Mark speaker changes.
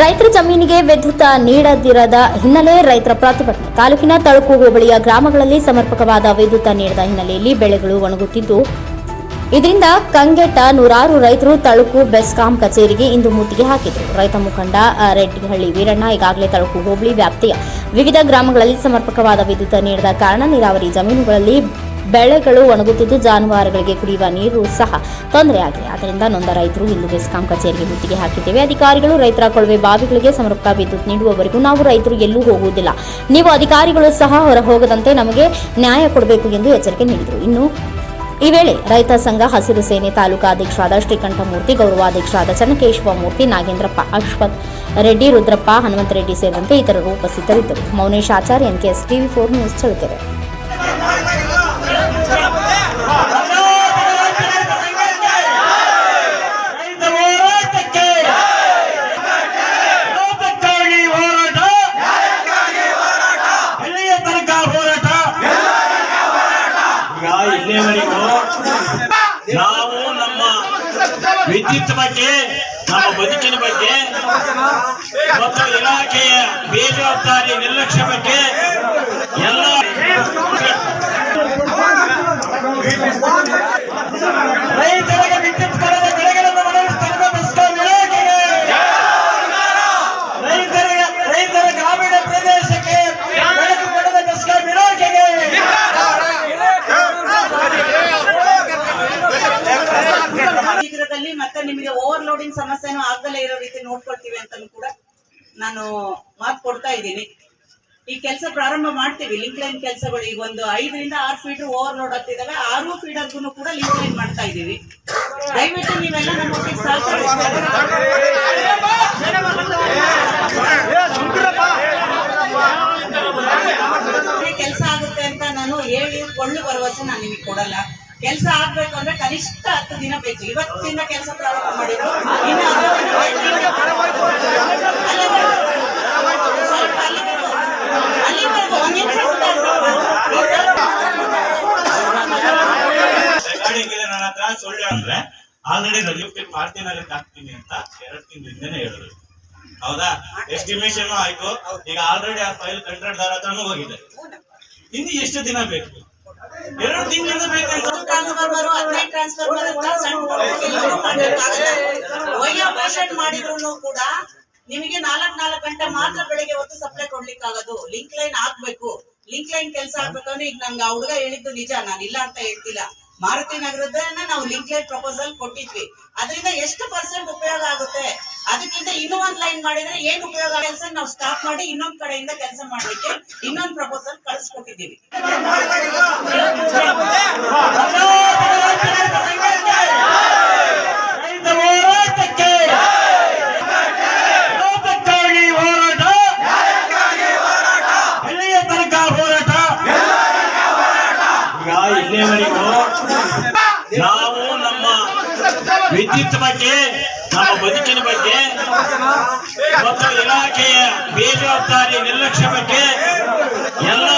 Speaker 1: ರೈತರ ಜಮೀನಿಗೆ ವಿದ್ಯುತ್ ನೀಡದಿರದ ಹಿನ್ನೆಲೆ ರೈತರ ಪ್ರತಿಭಟನೆ ತಾಲೂಕಿನ ತಳುಕು ಹೋಬಳಿಯ ಗ್ರಾಮಗಳಲ್ಲಿ ಸಮರ್ಪಕವಾದ ವಿದ್ಯುತ್ ನೀಡದ ಹಿನ್ನೆಲೆಯಲ್ಲಿ ಬೆಳೆಗಳು ಒಣಗುತ್ತಿದ್ದು, ಇದರಿಂದ ಕಂಗೆಟ್ಟ ನೂರಾರು ರೈತರು ತಳುಕು ಬೆಸ್ಕಾಂ ಕಚೇರಿಗೆ ಇಂದು ಮುತ್ತಿಗೆ ಹಾಕಿದರು. ರೈತ ಮುಖಂಡ ರೆಡ್ಡಿಹಳ್ಳಿ ವೀರಣ್ಣ ಈಗಾಗಲೇ ತಳುಕು ಹೋಬಳಿ ವ್ಯಾಪ್ತಿಯ ವಿವಿಧ ಗ್ರಾಮಗಳಲ್ಲಿ ಸಮರ್ಪಕವಾದ ವಿದ್ಯುತ್ ನೀಡದ ಕಾರಣ ನೀರಾವರಿ ಜಮೀನುಗಳಲ್ಲಿ ಬೆಳೆಗಳು ಒಣಗುತ್ತಿದ್ದು ಜಾನುವಾರುಗಳಿಗೆ ಕುಡಿಯುವ ನೀರು ಸಹ ತೊಂದರೆಯಾಗಿದೆ. ಆದ್ದರಿಂದ ನೊಂದ ರೈತರು ಇಂದು ಬೆಸ್ಕಾಂ ಕಚೇರಿಗೆ ಮುತ್ತಿಗೆ ಹಾಕಿದ್ದೇವೆ. ಅಧಿಕಾರಿಗಳು ರೈತರ ಕೊಳವೆ ಬಾವಿಗಳಿಗೆ ಸಮರ್ಪಕ ವಿದ್ಯುತ್ ನೀಡುವವರೆಗೂ ನಾವು ರೈತರು ಎಲ್ಲೂ ಹೋಗುವುದಿಲ್ಲ. ನೀವು ಅಧಿಕಾರಿಗಳು ಸಹ ಹೊರ ಹೋಗದಂತೆ ನಮಗೆ ನ್ಯಾಯ ಕೊಡಬೇಕು ಎಂದು ಎಚ್ಚರಿಕೆ ನೀಡಿದರು. ಇನ್ನು ಈ ವೇಳೆ ರೈತ ಸಂಘ ಹಸಿರು ಸೇನೆ ತಾಲೂಕಾ ಅಧ್ಯಕ್ಷರಾದ ಶ್ರೀಕಂಠಮೂರ್ತಿ ಗೌರವಾಧ್ಯಕ್ಷರಾದ ಚನ್ನಕೇಶವ ಮೂರ್ತಿ ನಾಗೇಂದ್ರಪ್ಪ, ಅಶ್ವಥ್ ರೆಡ್ಡಿ, ರುದ್ರಪ್ಪ ಹನುಮಂತ ರೆಡ್ಡಿ ಸೇರಿದಂತೆ ಇತರರು ಉಪಸ್ಥಿತರಿದ್ದರು. Mounesh Acharya NKS TV four news Challakere.
Speaker 2: ಇಲ್ಲಿಯವರೆಗೂ ನಾವು ನಮ್ಮ ವಿದ್ಯುತ್ ಬಗ್ಗೆ ನಮ್ಮ ಬದುಕಿನ ಬಗ್ಗೆ ಮತ್ತು ಇಲಾಖೆಯ ಬೇಜವಾಬ್ದಾರಿ ನಿರ್ಲಕ್ಷ್ಯ ಬಗ್ಗೆ ಎಲ್ಲ
Speaker 3: ಓವರ್ಲೋಡಿಂಗ್ ಸಮಸ್ಯೆನೂ ಆಗ್ದಲೇ ಇರೋ ರೀತಿ ನೋಡ್ಕೊಳ್ತೀವಿ ಅಂತಲೂ ಕೂಡ ನಾನು ಮಾತು ಕೊಡ್ತಾ ಇದ್ದೀನಿ. ಈ ಕೆಲಸ ಪ್ರಾರಂಭ ಮಾಡ್ತೀವಿ. ಲಿಂಕ್ ಲೈನ್ ಕೆಲಸಗಳು ಈಗ ಒಂದು ಐದರಿಂದ ಆರು ಫೀಟ್ ಓವರ್ ಲೋಡ್ ಆಗ್ತಿದ್ದಾವೆ. ಆರು ಫೀಡರ್ಗೂ ಕೂಡ ಲಿಂಕ್ ಲೈನ್ ಮಾಡ್ತಾ ಇದ್ದೀವಿ. ದಯವಿಟ್ಟು ನೀವೆಲ್ಲ ನಮ್ಮ ಕೆಲಸ ಆಗುತ್ತೆ ಅಂತ ನಾನು ಹೇಳಿ ಕೊಳ್ಳು ಭರವಸೆ ನಾನು ನಿಮಗೆ ಕೊಡಲ್ಲ. ಕೆಲಸ ಆಗ್ಬೇಕು ಅಂದ್ರೆ ಕನಿಷ್ಠ ಹತ್ತು ದಿನ ಬೇಕು. ಇವತ್ತಿಂದ ಕೆಲಸ ಪ್ರಾರಂಭ ಮಾಡಿದ್ರು. ಬೇಕು.
Speaker 2: ನನ್ನ ಹತ್ರ ಸುಳ್ಳು ಅಂದ್ರೆ ಆಲ್ರೆಡಿ ರಜೆ ಪಾರ್ಟಿನಲ್ಲಿ ಹಾಕ್ತೀನಿ ಅಂತ ಎರಡು ತಿಂಗಳಿಂದನೇ ಹೇಳಿದ್ರು. ಹೌದಾ? ಎಸ್ಟಿಮೇಶನ್ ಆಯ್ತು. ಈಗ ಆಲ್ರೆಡಿ ಆ ಫೈಲ್ ಕಂಟ್ರೋಲ್ ಹತ್ರನೂ ಹೋಗಿದೆ. ಇನ್ನು ಎಷ್ಟು ದಿನ ಬೇಕು? ಎರಡು ತಿಂಗಳಿಂದ
Speaker 3: ಟ್ರಾನ್ಸ್ಫಾರ್ಮರ್ ಹದಿನೈದು ಬರುತ್ತಾ ಸಣ್ಣ ಪೇಷಂಟ್ ಮಾಡಿದ್ರು ಕೂಡ ನಿಮಗೆ ನಾಲ್ಕ್ ನಾಲ್ಕು ಗಂಟೆ ಮಾತ್ರ ಬೆಳಿಗ್ಗೆ ಹೊತ್ತು ಸಪ್ಲೈ ಕೊಡ್ಲಿಕ್ಕೆ ಆಗೋದು ಲಿಂಕ್ ಲೈನ್ ಆಗ್ಬೇಕು ಲಿಂಕ್ ಲೈನ್ ಕೆಲಸ ಆಗ್ಬೇಕಂದ್ರೆ ಈಗ ನಂಗೆ ಆ ಹುಡುಗ ಹೇಳಿದ್ದು ನಿಜ ನಾನು ಇಲ್ಲ ಅಂತ ಹೇಳ್ತಿಲ್ಲ ಮಾರುತಿ ನಗರದನ್ನ ನಾವು ಲಿಂಕ್ ಲೈನ್ ಪ್ರಪೋಸಲ್ ಕೊಟ್ಟಿದ್ವಿ ಅದರಿಂದ ಎಷ್ಟು ಪರ್ಸೆಂಟ್ ಉಪಯೋಗ ಆಗುತ್ತೆ ಅದಕ್ಕಿಂತ ಇನ್ನೊಂದ್ ಒಂದ್ ಲೈನ್ ಮಾಡಿದ್ರೆ ಏನ್ ಉಪಯೋಗ ಕೆಲಸ ನಾವು ಸ್ಟಾಪ್ ಮಾಡಿ ಇನ್ನೊಂದ್ ಕಡೆಯಿಂದ ಕೆಲಸ ಮಾಡ್ಲಿಕ್ಕೆ ಇನ್ನೊಂದ್ ಪ್ರಪೋಸಲ್ ಕಳಿಸ್ಕೊಟ್ಟಿದ್ದೀವಿ
Speaker 2: ರೈತ ಹೋರಾಟಕ್ಕೆ ಲೋಕಕ್ಕಾಗಿ ಹೋರಾಟ ಎಲ್ಲಿಯ ತನಕ ಹೋರಾಟ ಈಗ ಇಲ್ಲಿಯವರೆಗೂ ನಾವು ನಮ್ಮ ವಿದ್ಯುತ್ ಬಗ್ಗೆ ನಮ್ಮ ಬದುಕಿನ ಬಗ್ಗೆ ಮತ್ತು ಇಲಾಖೆಯ ಬೇಜವಾಬ್ದಾರಿ ನಿರ್ಲಕ್ಷ್ಯ ಬಗ್ಗೆ ಎಲ್ಲ